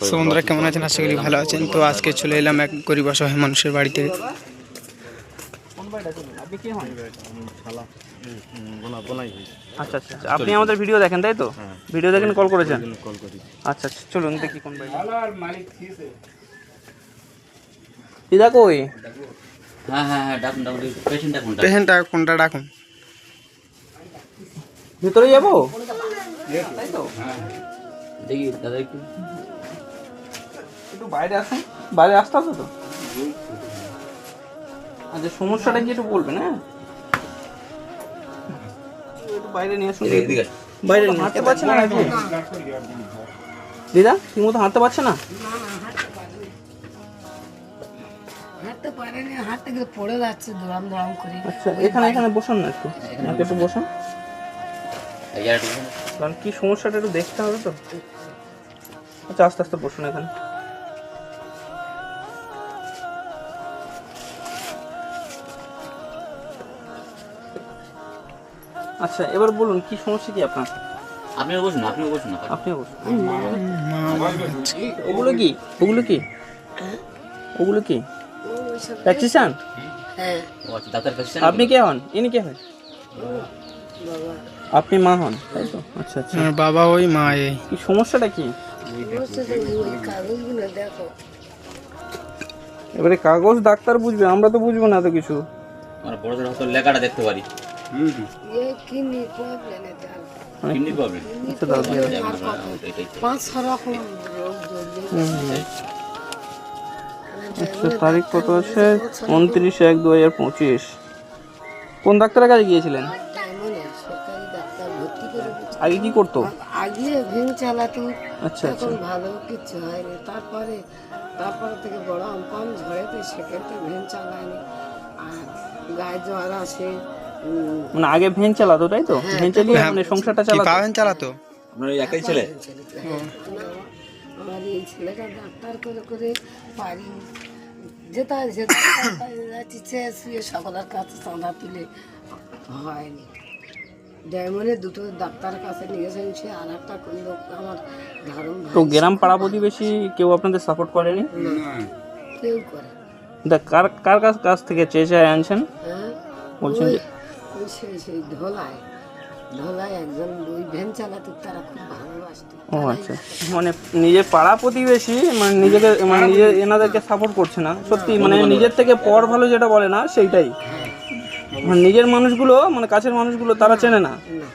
তো বন্ধুরা কেমন আছেন? আশা করি ভালো আছেন। তো আজকে চলে এলাম এক গরিব অসহায় মানুষের বাড়িতে। আপনি কে হন বলাই আচ্ছা আচ্ছা আচ্ছা। আপনি আমাদের ভিডিও দেখেন তাই তো? ভিডিও দেখেন কল করেছেন? কল করি আচ্ছা আচ্ছা চলুন দেখি কোন দিদা কই? হ্যাঁ হ্যাঁ হ্যাঁ ডাকুন ডাকুন পেশেন্টটা কোনটা? ডাকুন। ভিতরে যাব? দেখি দাদা একটু। একটু বাইরে আসুন। বাইরে আসতে হবে তো? আচ্ছা সমস্যাটা কি একটু বলবেন হ্যাঁ? একটু বাইরে নিয়ে আসুন। বাইরে হাঁটতে পারছে না দিদা ঠিক মতো হাঁটতে পারছে না। হাঁটতে গেলে পড়ে যাচ্ছে দৌড়াম দৌড়াম করে। আচ্ছা এখানে এখানে বসুন না একটু। আমাকে একটু বসুন। কারণ কি সমস্যাটা একটু দেখতে হবে তো? আচ্ছা আস্তে আস্তে বসুন এখানে। আচ্ছা এবার বলুন কি সমস্যা কি আপনার? আপনিও বসুন আপনিও বসুন না আপনিও বসুন। ওগুলো কি? ওগুলো কি? ওগুলো কি? প্র্যাকটিসান হ্যাঁ ও আচ্ছা আপনি কে হন? ইনি কে হন? আপনি মা হন তাই তো? আচ্ছা আচ্ছা। বাবা ওই মা এই কি সমস্যাটা কি? এবারে কাগজ ডাক্তার বুঝবে আমরা তো বুঝব না এত কিছু। আমরা বড় হয়তো লেখাটা দেখতে পারি। তারিখ কত আছে? উনত্রিশ এক দু হাজার পঁচিশ। কোন ডাক্তারের কাছে গিয়েছিলেন? ডায়মন্ডে ডাক্তার ভর্তি করে আগে কি করতো? আগে ভেঙ চালাতো। আচ্ছা আচ্ছা। এখন ভালো কিচ্ছু হয়নি। তারপরে তারপরে থেকে বড় আমপান ঝড়েতে সেক্ষেত্রে ভেঙ চালায়নি। আর গায়ে জ্বর আসে মানে আগে ভ্যান চালাতো তাই তো? ভ্যান চালিয়ে মানে সংসারটা কি চালাতো? পাবেন চালাতো? আপনার ওই একাই ছেলে? হ্যাঁ, আমার এই ছেলেটা ডাক্তার করে করে পারি। যেটা যেটা যাচ্ছি শুয়ে সকলের কাছে চাঁদা তুলে হয়নি। ডায়মন্ডে দুটো ডাক্তারের কাছে নিয়ে গেছেন সে আর একটা লোক আমার ধারণ তো গ্রাম পাড়া প্রতিবেশী কেউ আপনাদের সাপোর্ট করেনি? কেউ করে। দা কার কার কাছ কাছ থেকে চেয়ে চেয়ে আনছেন? হ্যাঁ? বলছেন যে ওই সেই সেই ধোলায় ধোলায় একজন ওই ভ্যান চালাতে তারা খুব ভালোবাসতো। ও আচ্ছা। মানে নিজের পাড়া প্রতিবেশী মানে নিজেকে মানে নিজের এনাদেরকে সাপোর্ট করছে না। সত্যি মানে নিজের থেকে পর ভালো যেটা বলে না সেইটাই। মানে নিজের মানুষগুলো মানে কাছের মানুষগুলো তারা চেনে না। না।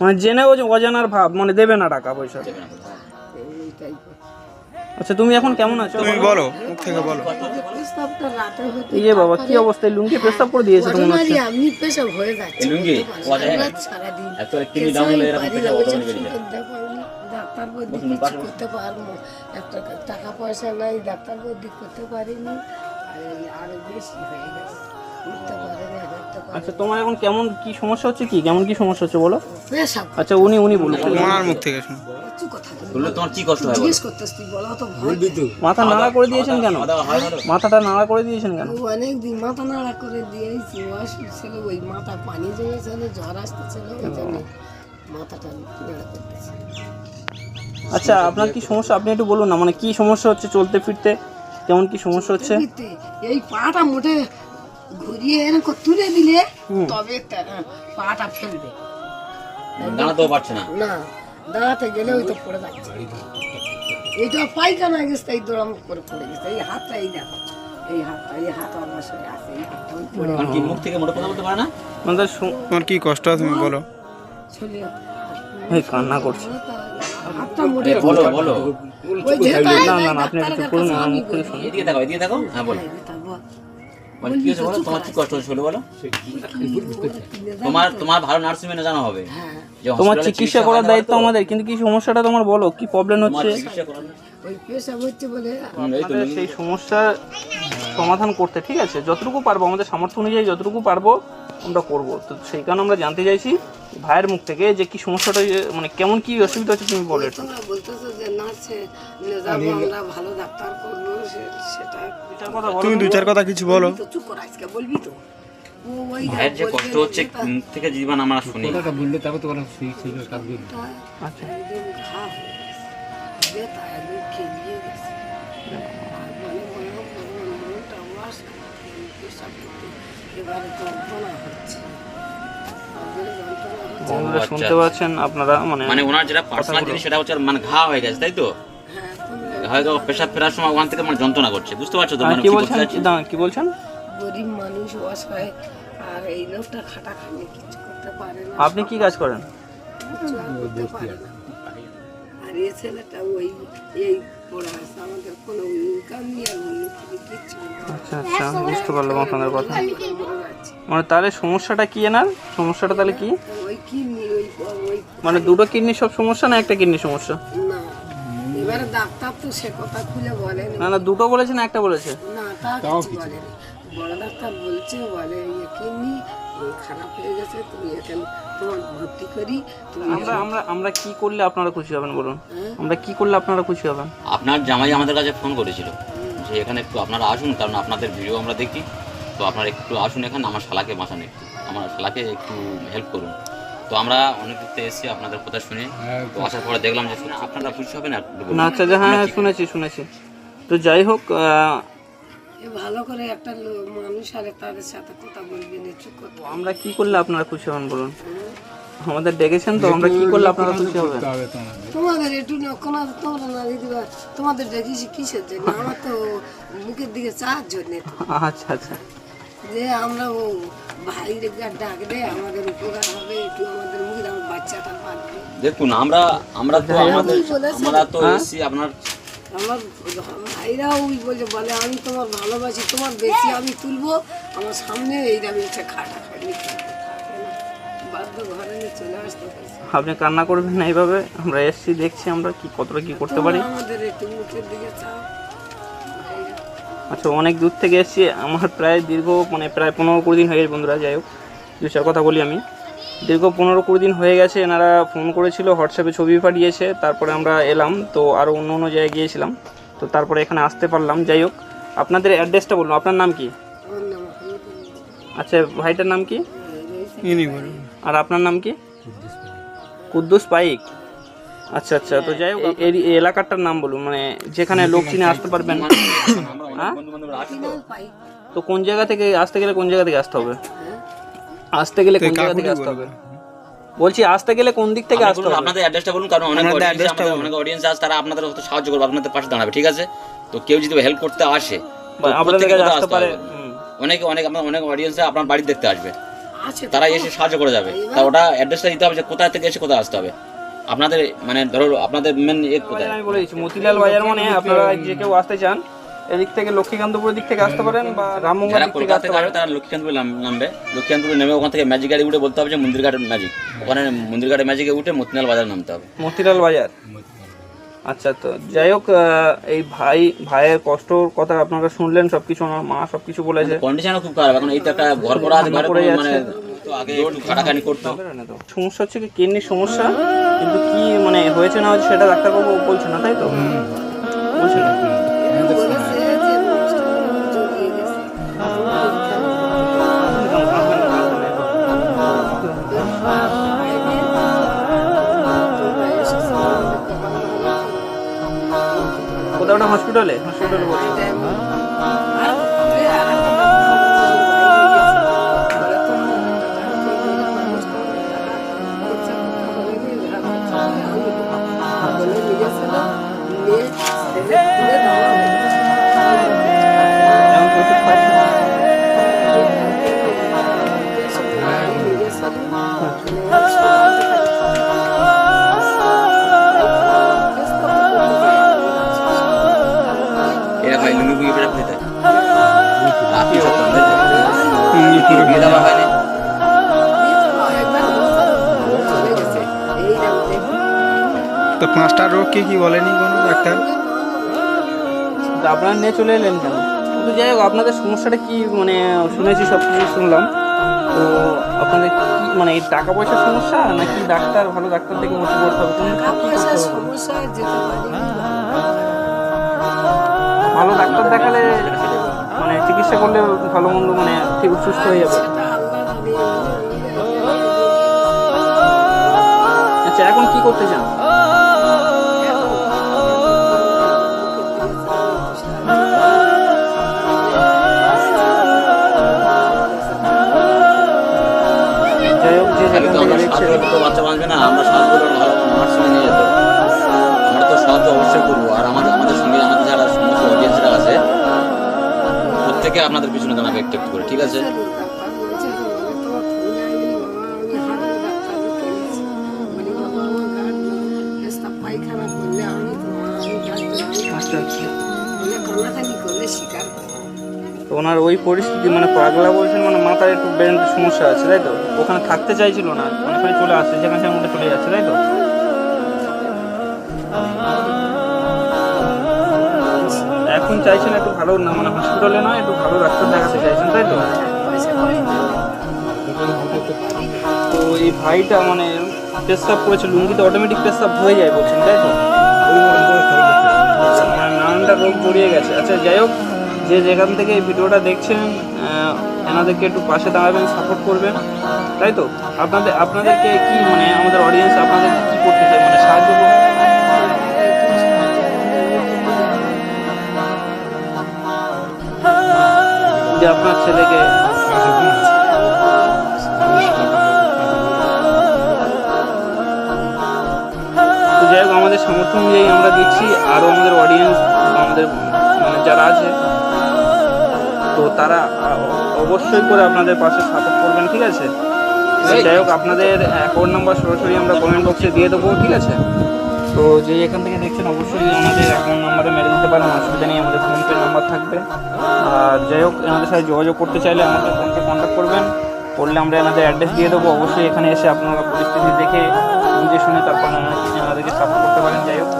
মানে জেনেও যে অজানার ভাব মানে দেবে না টাকা পয়সা। এইটাই আচ্ছা তুমি এখন কেমন আছো? তুমি বলো মুখ থেকে বলো। এই যে বাবা কি অবস্থায় লুঙ্গি প্রস্তাব করে দিয়েছে তো মনে হচ্ছে আমি পেশাব হয়ে যাচ্ছে। লুঙ্গি? বলতে পারছি না। ও, রাত সারাদিন Actually kidney down হলে এরকম পেশাব। সুযোগ ডাক্তার বৈদ্যিক কিছু করতে পারব একটা টাকা পয়সা নাই ডাক্তার বৈদ্যিক করতে পারিনি। আর বেশি হয়ে গেছে। উঠতে পারেনি আচ্ছা তোমার এখন কেমন কি সমস্যা হচ্ছে কি? কেমন কি সমস্যা হচ্ছে বলো? পেশাব আচ্ছা উনি উনি বলুন। ওনার মুখ থেকে শুনো। কিছু কথা বললে তোমার কি কষ্ট হয় জিজ্ঞেস করতেস তুই বলো তো ভয় মাথা নাড়া করে দিয়েছেন কেন? হয় মাথাটা নাড়া করে দিয়েছেন কেন? অনেক দিন মাথা নাড়া করে দিয়েছি অসুখ ছিল ওই মাথা পানি জমেছিল জ্বর আসতেছিল ওই জন্য মাথাটা নাড়া করতেছে আচ্ছা আপনার কি সমস্যা? আপনি একটু বলুন না মানে কি সমস্যা হচ্ছে চলতে ফিরতে? কেমন কি সমস্যা হচ্ছে? এই পাটা মোটে ঘুরিয়ে এরকম তুলে দিলে তবে পাটা ফেলবে। দাঁড়াতেও পারছে না। না দাঁড়াতে গেলে ওই তো পড়ে যাচ্ছে। এইটা পায়খানা গেছে এই দৌড়াম করে পড়ে গেছে। এই হাতটা এই দেখো। এই হাতটা এই হাত আমার সঙ্গে আছে এই হাতটা পড়ে কি মুখ থেকে মোটা কথা বলতে পারে না? সু- তোমার কি কষ্ট তুমি বলো। এই কান্না করছে। হাতটা মোটে বলো বলো। না না না আপনি একটু করুন এদিকে দেখো এদিকে দেখো। হ্যাঁ বলো। মানে কি হয়েছে বলো? তোমার কি কষ্ট হচ্ছে বলো? তোমার তোমার ভালো নার্সিং হোমে জানা হবে। হ্যাঁ তোমার চিকিৎসা করার দায়িত্ব আমাদের কিন্তু কি সমস্যাটা তোমার বলো? কি প্রবলেম হচ্ছে? সেই সমস্যার সমাধান করতে ঠিক আছে? যতটুকু পারব আমাদের সামর্থ্য অনুযায়ী যতটুকু পারব আমরা করব। তো সেই কারণে আমরা জানতে চাইছি ভাইয়ের মুখ থেকে যে কি সমস্যাটা মানে কেমন কি অসুবিধা হচ্ছে তুমি বলো একটু। তুমি দু চার কথা কিছু বলো। তো চুপ কর আজকে বলবি তো। ভাইয়ের যে কষ্ট হচ্ছে মুখ থেকে জীবন আমরা শুনি। এবারে যন্ত্রণা হচ্ছে আমাদের যন্ত্রণা হচ্ছে বন্ধুরা আচ্ছা, শুনতে আচ্ছা। পাচ্ছেন আপনারা মানে মানে ওনার যেটা পার্সোনাল জিনিস সেটা হচ্ছে মানে ঘা হয়ে গেছে তাই তো? হ্যাঁ হয়তো পেশাব ফেরার সময় ওখান থেকে মানে যন্ত্রণা করছে বুঝতে পারছ তো মানে কি বলছেন? কি বলছেন? গরিব মানুষ অসহায় আর এই লোকটা খাটাখানি কিছু করতে পারে না। আপনি কি কাজ করেন? আর করতে পারে না। আর এ ছেলেটা ওই এই পড়া আছে আমাদের কোনো ইনকাম নেই। আর উনি কিচ্ছু আচ্ছা আচ্ছা বুঝতে পারলাম আপনাদের কথা মানে তাহলে সমস্যাটা কি এনার? সমস্যাটা তাহলে কি? ওই কিডনি ওই ওই মানে দুটো কিডনি সব সমস্যা না একটা কিডনি সমস্যা? না এবারে ডাক্তার তো সে কথা খুলে বলেনি। না না দুটো বলেছে না একটা বলেছে? না তা কিছু বলেনি। বড় ডাক্তার বলছে বলে কিডনি খারাপ হয়ে গেছে তুমি এখানে তোমার ভর্তি করি আমরা আমরা আমরা কি করলে আপনারা খুশি হবেন বলুন? হ্যাঁ? আমরা কি করলে আপনারা খুশি হবেন? আপনার জামাই আমাদের কাছে ফোন করেছিল যে এখানে একটু আপনারা আসুন কারণ আপনাদের ভিডিও আমরা দেখি। তো আপনারা একটু আসুন এখানে আমার শালাকে বাঁচান একটু। আমার শালাকে একটু হেল্প করুন। তো আমরা অনেক দূর থেকে এসেছি আপনাদের কথা শুনে। তো আসার পরে দেখলাম যে আপনারা খুশি হবেন আর না আচ্ছা হ্যাঁ হ্যাঁ, শুনেছি শুনেছি। তো যাই হোক ভালো করে একটা মানুষ আরে তাদের সাথে কথা বলবে না চুপ করতে আমরা কি করলে আপনারা খুশি হবেন বলুন? আমাদের ডেকেছেন তো আমরা কি করলে আপনারা খুশি হবেন? তোমাদের। একটু কোনো তোমরা না দিদি তোমাদের ডেকেছি কিসের জন্য? আমার তো মুখের দিকে চার জন্য আচ্ছা আচ্ছা। যে আমরা ও ভাই রেখে ডাক আমাদের উপকার হবে একটু আমাদের মুখে আমার বাচ্চাটা দেখুন আমরা আমরা তো আমাদের আমরা তো এসেছি আপনার আমার ওই বলে বলে আমি তোমার ভালোবাসি তোমার বেশি আমি তুলবো আমার সামনে এই দামি একটা খাটা খাটি বাধ্য ঘরে নিয়ে চলে আসতে আপনি কান্না করবেন না এইভাবে? আমরা এসছি দেখছি আমরা কি কতটা কি করতে পারি। আমাদের একটু মুখের দিকে চাও। আচ্ছা অনেক দূর থেকে এসেছি আমার প্রায় দীর্ঘ মানে প্রায় পনেরো কুড়ি দিন হয়ে গেছে বন্ধুরা যাই হোক কথা বলি আমি। দীর্ঘ পনেরো কুড়ি দিন হয়ে গেছে এনারা ফোন করেছিল হোয়াটসঅ্যাপে ছবি পাঠিয়েছে তারপরে আমরা এলাম তো আরও অন্য অন্য জায়গায় গিয়েছিলাম তো তারপরে এখানে আসতে পারলাম। যাই হোক আপনাদের অ্যাড্রেসটা বলুন আপনার নাম কি? আচ্ছা ভাইটার নাম কি? আর আপনার নাম কি? কুদ্দুস পাইক। আচ্ছা আচ্ছা তো যাই হোক এই এলাকাটার নাম বলুন মানে যেখানে লোক চিনে আসতে পারবেন। হ্যাঁ? তো কোন জায়গা থেকে আসতে গেলে কোন জায়গা থেকে আসতে হবে? আসতে গেলে কোন জায়গা থেকে আসতে হবে? বলছি আসতে গেলে কোন দিক থেকে আসতে হবে? আপনাদের অ্যাড্রেসটা বলুন কারণ অনেক আমাদের অনেক অডিয়েন্স আছে তারা আপনাদের হয়তো সাহায্য করবে আপনাদের পাশে দাঁড়াবে ঠিক আছে? তো কেউ যদি হেল্প করতে আসে আপনাদের কাছে আসতে পারে। অনেকে অনেক আপনার অনেক অডিয়েন্স আপনার বাড়ি দেখতে আসবে। তারা এসে সাহায্য করে যাবে। তা ওটা অ্যাড্রেসটা দিতে হবে যে কোথা থেকে এসে কোথায় আসতে হবে। আপনাদের মানে ধরো আপনাদের মেন এ কোথায়? আমি বলে দিচ্ছি মতিলাল বাজার মানে আপনারা যে কেউ আসতে চান এদিক থেকে লক্ষ্মীকান্তপুরের দিক থেকে আসতে পারেন বা রামমঙ্গল যারা দিক থেকে কলকাতা আসতে থেকে পারেন। আসবে তারা লক্ষ্মীকান্তপুরে নাম- নামবে। লক্ষ্মীকান্তপুরে নেমে ওখান থেকে ম্যাজিক গাড়ি উঠে বলতে হবে যে মন্দিরঘাট ম্যাজিক ওখানে মন্দিরঘাটে ম্যাজিকে উঠে মতিনাল বাজার নামতে হবে। মতিলাল বাজার? আচ্ছা তো যাই হোক আহ, এই ভাই ভাইয়ের কষ্টর কথা আপনারা শুনলেন সবকিছু আমার মা সবকিছু বলেছে। কন্ডিশনও খুব খারাপ এখন এই তো একটা ঘর করা আছে ঘরে পড়ে কোনো যাচ্ছে। মানে তো আগে একটু খাটাখানি করতো। সমস্যা হচ্ছে কি কিডনির সমস্যা কিন্তু কি মানে হয়েছে না হয়েছে সেটা ডাক্তারবাবু বলছে না তাই তো? বলছে না। একটা হসপিটালে হসপিটালে ভাই লুঙ্গি পেরে ফেলতে রাত্রি বিয়ে দেওয়া হয়নি তো পাঁচটা রোগ কি কি বলেনি কোনো ডাক্তার? তা আপনারা নিয়ে চলে এলেন কেন? কিন্তু যাই হোক আপনাদের সমস্যাটা কি মানে শুনেছি সব কিছু শুনলাম। তো আপনাদের কি মানে এই টাকা পয়সার সমস্যা নাকি ডাক্তার ভালো ডাক্তার থেকে করতে হবে? কোন- কি করতে হবে? সমস্যা যেতে পারি। ডাক্তার দেখালে মানে চিকিৎসা করলে ভালো মন্দ মানে ঠিক সুস্থ হয়ে যাবে। আচ্ছা এখন কি করতে চান? বাচ্চা বাঁচবে না, আমরা ভালো মার্সিং নিয়ে যেত প্রত্যেকে আপনাদের পিছনে দাঁড়াবে একটু একটু করে, ঠিক আছে? ওনার ওই পরিস্থিতি মানে পাগলা বলছেন মানে মাথায় একটু ব্রেন সমস্যা আছে, তাই তো? ওখানে থাকতে চাইছিল না ওখানে চলে আসছে, যেখানে সেখানে চলে যাচ্ছে, তাই তো? চাইছেন একটু ভালো না মানে হসপিটালে নয়, একটু ভালো ডাক্তার দেখাতে চাইছেন, তাই তো? তো এই ভাইটা মানে পেশাব করেছে, লুঙ্গিতে অটোমেটিক পেশাব হয়ে যায় বলছেন, তাই তো? মানে নানানটা রোগ জড়িয়ে গেছে। আচ্ছা যাই হোক, যে যেখান থেকে এই ভিডিওটা দেখছেন এনাদেরকে একটু পাশে দাঁড়াবেন সাপোর্ট করবেন, তাই তো? আপনাদের, আপনাদেরকে কি মানে আমাদের অডিয়েন্স আপনাদেরকে কি করতে চাই মানে সাহায্য যে আপনার ছেলেকে যাই হোক আমাদের সামর্থ্য অনুযায়ী আমরা দিচ্ছি। আরও আমাদের অডিয়েন্স আমাদের মানে যারা আছে তো তারা অবশ্যই করে আপনাদের পাশে সাপোর্ট করবেন ঠিক আছে? যাই হোক আপনাদের অ্যাকাউন্ট নাম্বার সরাসরি আমরা কমেন্ট বক্সে দিয়ে দেবো ঠিক আছে? তো যে এখান থেকে দেখছেন অবশ্যই আমাদের অ্যাকাউন্ট নাম্বারে মেরে দিতে পারেন অসুবিধা নেই ফোনপে নাম্বার থাকবে। আর যাই হোক এনাদের সাথে যোগাযোগ করতে চাইলে আমাদের ফোনকে কন্ট্যাক্ট করবেন। করলে আমরা এনাদের অ্যাড্রেস দিয়ে দেবো। অবশ্যই এখানে এসে আপনারা পরিস্থিতি দেখে বুঝে শুনে তারপর এনাদেরকে সাপোর্ট করতে পারেন। যাই হোক।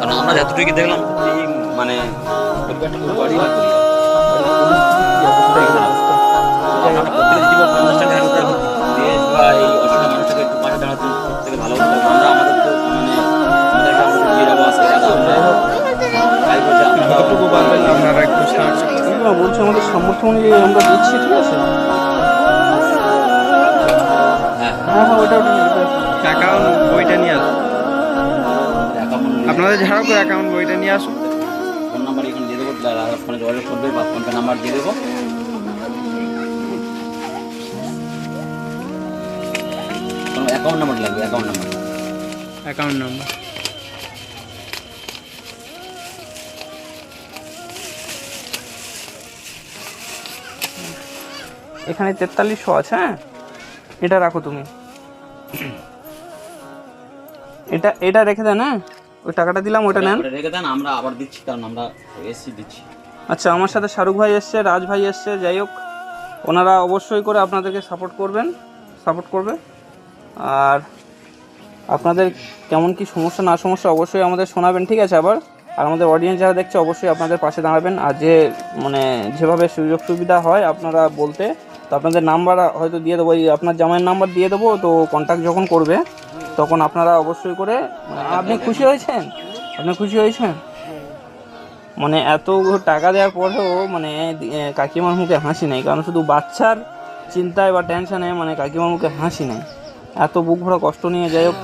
কারণ আমরা যতটুকু দেখলাম মানে পরিবারটা না বলছি আমাদের সামর্থ্য অনুযায়ী আমরা দিচ্ছি ঠিক আছে? হ্যাঁ। হ্যাঁ হ্যাঁ ওইটা ওটা অ্যাকাউন্ট বইটা নিয়ে আসুন অ্যাকাউন্ট আপনাদের ঝাড়খণ্ড অ্যাকাউন্ট বইটা নিয়ে আসুন। ফোন নাম্বার এখানে দিয়ে দেবো ফোনে যোগাযোগ করবে বা ফোনপে নাম্বার দিয়ে দেবো। অ্যাকাউন্ট নাম্বার লাগবে অ্যাকাউন্ট নাম্বার অ্যাকাউন্ট নাম্বার এখানে তেতাল্লিশশো আছে হ্যাঁ? এটা রাখো তুমি। এটা এটা রেখে দেন হ্যাঁ? ওই টাকাটা দিলাম ওইটা নেন। রেখে দেন আমরা আবার দিচ্ছি কারণ আমরা এসি দিচ্ছি। আচ্ছা আমার সাথে শাহরুখ ভাই এসছে রাজ ভাই এসছে যাই হোক। ওনারা অবশ্যই করে আপনাদেরকে সাপোর্ট করবেন সাপোর্ট করবে। আর আপনাদের কেমন কি সমস্যা না সমস্যা অবশ্যই আমাদের শোনাবেন ঠিক আছে আবার? আর আমাদের অডিয়েন্স যারা দেখছে অবশ্যই আপনাদের পাশে দাঁড়াবেন। আর যে মানে যেভাবে সুযোগ সুবিধা হয় আপনারা বলতে তো আপনাদের নাম্বার হয়তো দিয়ে দেবো এই আপনার জামাইয়ের নাম্বার দিয়ে দেবো তো কন্ট্যাক্ট যখন করবে তখন আপনারা অবশ্যই করে মানে আপনি খুশি হয়েছেন? আপনি খুশি হয়েছেন? মানে এত টাকা দেওয়ার পরেও মানে কাকিমার মুখে হাসি নেই কারণ শুধু বাচ্চার চিন্তায় বা টেনশনে মানে কাকিমার মুখে হাসি নেই। এত বুক ভরা কষ্ট নিয়ে যাই হোক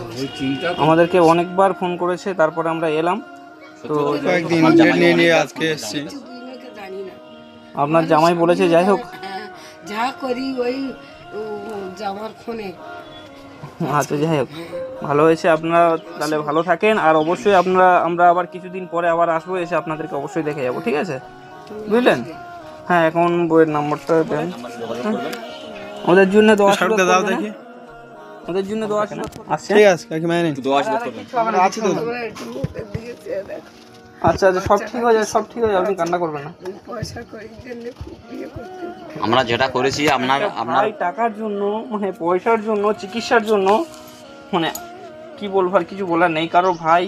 আমাদেরকে অনেকবার ফোন করেছে তারপরে আমরা এলাম। তো আপনার জামাই বলেছে যাই হোক যা করি ওই জামার ফোনে। আচ্ছা যাই হোক ভালো হয়েছে আপনারা তাহলে ভালো থাকেন আর অবশ্যই আপনারা আমরা আবার কিছুদিন পরে আবার আসব এসে আপনাদেরকে অবশ্যই দেখে যাব ঠিক আছে? বুঝলেন? হ্যাঁ এখন বইয়ের নাম্বারটা দেন। করবেন ওদের জন্য দোয়া শাহরুখকে দাও দেখি। ওদের জন্য দোয়া ছিল আসছে ঠিক আছে কাকিমা করবেন আছি তো আচ্ছা আচ্ছা সব ঠিক হয়ে যাবে সব ঠিক হয়ে যাবে আপনি কান্না করবেন না। পয়সা করি জন্য বিয়ে করতে আমরা যেটা করেছি আপনার আপনার টাকার জন্য মানে পয়সার জন্য চিকিৎসার জন্য মানে কি বলব আর কিছু বলার নেই। কারও ভাই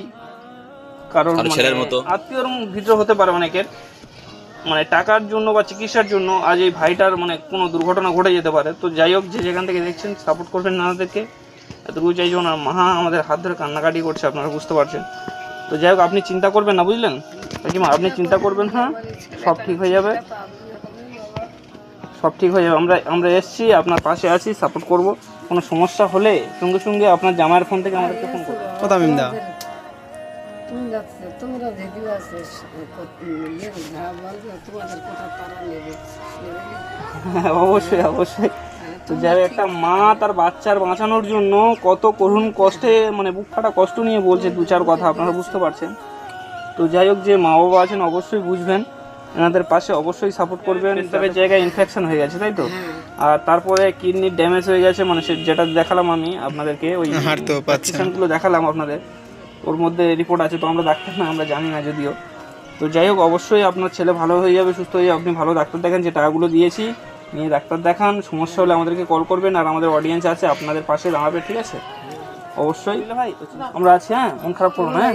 কারোর কারও ছেলের মতো। আত্মীয়র ভিতরে হতে পারে অনেকের। মানে টাকার জন্য বা চিকিৎসার জন্য আজ এই ভাইটার মানে কোনো দুর্ঘটনা ঘটে যেতে পারে। তো যাই হোক যে যেখান থেকে দেখছেন সাপোর্ট করবেন নানাদেরকে এতটুকু চাইছি ওনার মহা আমাদের হাত ধরে কান্নাকাটি করছে আপনারা বুঝতে পারছেন। তো যাই হোক আপনি চিন্তা করবেন না বুঝলেন? কাকিমা আপনি চিন্তা করবেন হ্যাঁ? সব ঠিক হয়ে যাবে। সব ঠিক হয়ে যাবে। আমরা আমরা এসছি আপনার পাশে আছি সাপোর্ট করব। কোনো সমস্যা হলে সঙ্গে সঙ্গে আপনার জামাইয়ের ফোন থেকে আমাদেরকে ফোন করবে কথা মিমদা তোমরা যদি আছে যা বলবে তোমাদের কথা তারা নেবে নেবে অবশ্যই অবশ্যই। তো যাই হোক, একটা মা তার বাচ্চার বাঁচানোর জন্য কত করুণ কষ্টে মানে বুক ফাটা কষ্ট নিয়ে বলছে দু চার কথা আপনারা বুঝতে পারছেন। তো যাই হোক যে মা বাবা আছেন অবশ্যই বুঝবেন এনাদের পাশে অবশ্যই সাপোর্ট করবেন পেশাবের জায়গায় ইনফেকশন হয়ে গেছে তাই তো? আর তারপরে কিডনির ড্যামেজ হয়ে গেছে মানে সে যেটা দেখালাম আমি আপনাদেরকে ওই হাঁটতেও পারছে না। গুলো দেখালাম আপনাদের। ওর মধ্যে রিপোর্ট আছে তো আমরা ডাক্তার না আমরা জানি না যদিও। তো যাই হোক অবশ্যই আপনার ছেলে ভালো হয়ে যাবে সুস্থ হয়ে আপনি ভালো ডাক্তার দেখেন যে টাকাগুলো দিয়েছি। নিয়ে ডাক্তার দেখান সমস্যা হলে আমাদেরকে কল করবেন আর আমাদের অডিয়েন্স আছে আপনাদের পাশে দাঁড়াবে ঠিক আছে? অবশ্যই। ভাই আমরা আছি হ্যাঁ? মন খারাপ করুন হ্যাঁ?